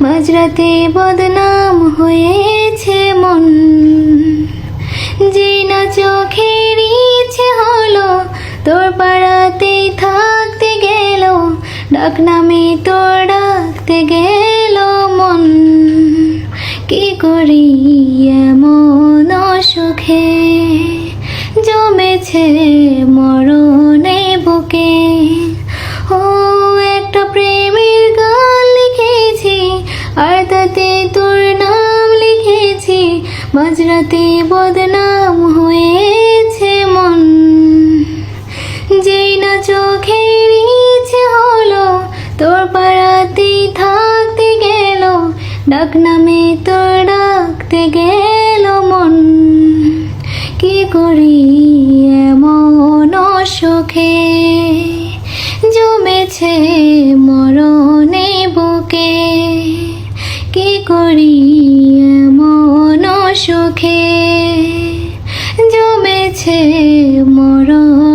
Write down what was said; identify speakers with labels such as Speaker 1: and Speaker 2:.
Speaker 1: মাঝরাতে বদনাম হয়েছে মন। যে না চোখের ইচ্ছে হলো, তোর পাড়াতেই থাকতে গেল, ডাক নামে তোর ডাকতে গেল মন। কি করি এমন সুখে জমেছে মরণে? মাঝরাতে বদনাম হয়েছে মন। যেই না চোখে ইচ্ছে হলো, তোর পাড়াতেই থাকতে গেল, ডাক নামে তোর ডাকতে গেল মন। কি করি এমন সুখে জমেছে মরণে বুকে। কি করি সুখে জমেছে মরণ।